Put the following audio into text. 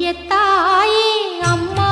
எத்தாயே அம்மா.